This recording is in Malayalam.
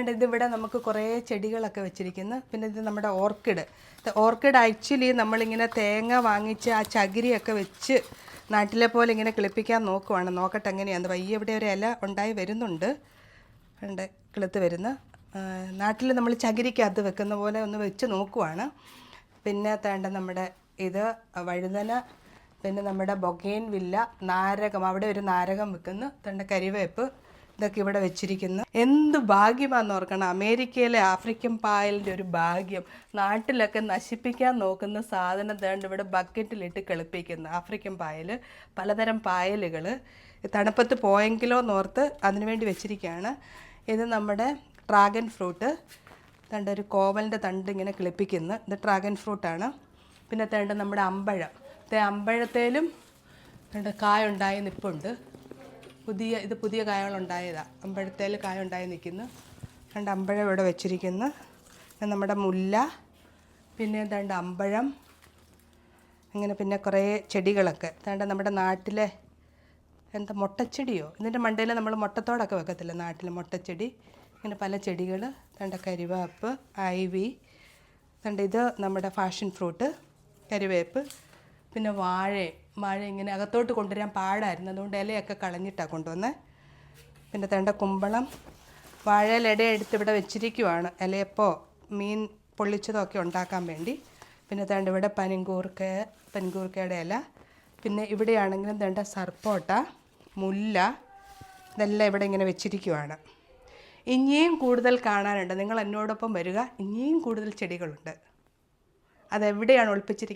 കണ്ട് ഇതിവിടെ നമുക്ക് കുറേ ചെടികളൊക്കെ വെച്ചിരിക്കുന്നു. പിന്നെ ഇത് നമ്മുടെ ഓർക്കിഡ്. ഓർക്കിഡ് ആക്ച്വലി നമ്മളിങ്ങനെ തേങ്ങ വാങ്ങിച്ച് ആ ചകിരിയൊക്കെ വെച്ച് നാട്ടിലെ പോലെ ഇങ്ങനെ കിളിപ്പിക്കാൻ നോക്കുവാണ്. നോക്കട്ടെ എങ്ങനെയാണ് വയ്യ ഇവിടെ ഒരു ഇല ഉണ്ടായി വരുന്നുണ്ട്. ഉണ്ട് കിളുത്ത് വരുന്ന. നാട്ടിൽ നമ്മൾ ചകിരിക്കകത്ത് വെക്കുന്ന പോലെ ഒന്ന് വെച്ച് നോക്കുവാണ്. പിന്നെ തേണ്ട നമ്മുടെ ഇത് വഴുതന പിന്നെ നമ്മുടെ ബൊഗേൻ വില്ല നാരകം. അവിടെ ഒരു നാരകം വെക്കുന്നു. തേണ്ട കരിവേപ്പ്. ഇതൊക്കെ ഇവിടെ വെച്ചിരിക്കുന്നു. എന്ത് ഭാഗ്യമാണെന്ന് ഓർക്കണം. അമേരിക്കയിലെ ആഫ്രിക്കൻ പായലിന്റെ ഒരു ഭാഗ്യം. നാട്ടിലൊക്കെ നശിപ്പിക്കാൻ നോക്കുന്ന സാധനം തേണ്ട ഇവിടെ ബക്കറ്റിലിട്ട് കളിപ്പിക്കുന്നു. ആഫ്രിക്കൻ പായൽ പലതരം പായലുകൾ തണുപ്പത്ത് പോയെങ്കിലോ എന്നോർത്ത് അതിനുവേണ്ടി വെച്ചിരിക്കുകയാണ്. ഇത് നമ്മുടെ ഡ്രാഗൺ ഫ്രൂട്ട്. തണ്ട ഒരു കോവലിന്റെ തണ്ട് ഇങ്ങനെ കിളിപ്പിക്കുന്നു. ഇത് ഡ്രാഗൺ ഫ്രൂട്ടാണ്. പിന്നെ തേണ്ട നമ്മുടെ അമ്പഴം. അമ്പഴത്തേലും കായുണ്ടായ നിൽപ്പുണ്ട് പുതിയ ഇത് പുതിയ കായകളുണ്ടായതാണ് അമ്പഴത്തേൽ കായ ഉണ്ടായി നിൽക്കുന്നു രണ്ട് അമ്പഴം ഇവിടെ വെച്ചിരിക്കുന്നു. നമ്മുടെ മുല്ല പിന്നെ രണ്ട് അമ്പഴം അങ്ങനെ പിന്നെ കുറേ ചെടികളൊക്കെ. തേണ്ട നമ്മുടെ നാട്ടിലെ എന്താ മുട്ടച്ചെടിയോ? ഇതിന്റെ മണ്ടയിൽ നമ്മൾ മുട്ടത്തോടൊക്കെ വെക്കത്തില്ല നാട്ടിൽ മുട്ടച്ചെടി? ഇങ്ങനെ പല ചെടികൾ തണ്ട കരിവേപ്പ് ഐവി തണ്ട ഇത് നമ്മുടെ ഫാഷൻ ഫ്രൂട്ട് കരിവേപ്പ് പിന്നെ വാഴ വാഴ ഇങ്ങനെ അകത്തോട്ട് കൊണ്ടുവരാൻ പാടായിരുന്നു. അതുകൊണ്ട് ഇലയൊക്കെ കളഞ്ഞിട്ടാണ് കൊണ്ടുവന്നത് പിന്നെ തേണ്ട കുമ്പളം വാഴയിൽ ഇട എടുത്ത് ഇവിടെ വെച്ചിരിക്കുവാണ്. ഇലയപ്പോ മീൻ പൊള്ളിച്ചതോ ഒക്കെ ഉണ്ടാക്കാൻ വേണ്ടി. പിന്നെ തേണ്ട ഇവിടെ പനിങ്കൂർക്ക പനിങ്കൂർക്കയുടെ ഇല. പിന്നെ ഇവിടെയാണെങ്കിലും തേണ്ട സർപ്പോട്ട മുല്ല ഇതെല്ലാം ഇവിടെ ഇങ്ങനെ വെച്ചിരിക്കുവാണ്. ഇനിയും കൂടുതൽ കാണാനുണ്ട്. നിങ്ങൾ എന്നോടൊപ്പം വരിക. ഇനിയും കൂടുതൽ ചെടികളുണ്ട്. അതെവിടെയാണ് ഒളിപ്പിച്ചിരിക്കുന്നത്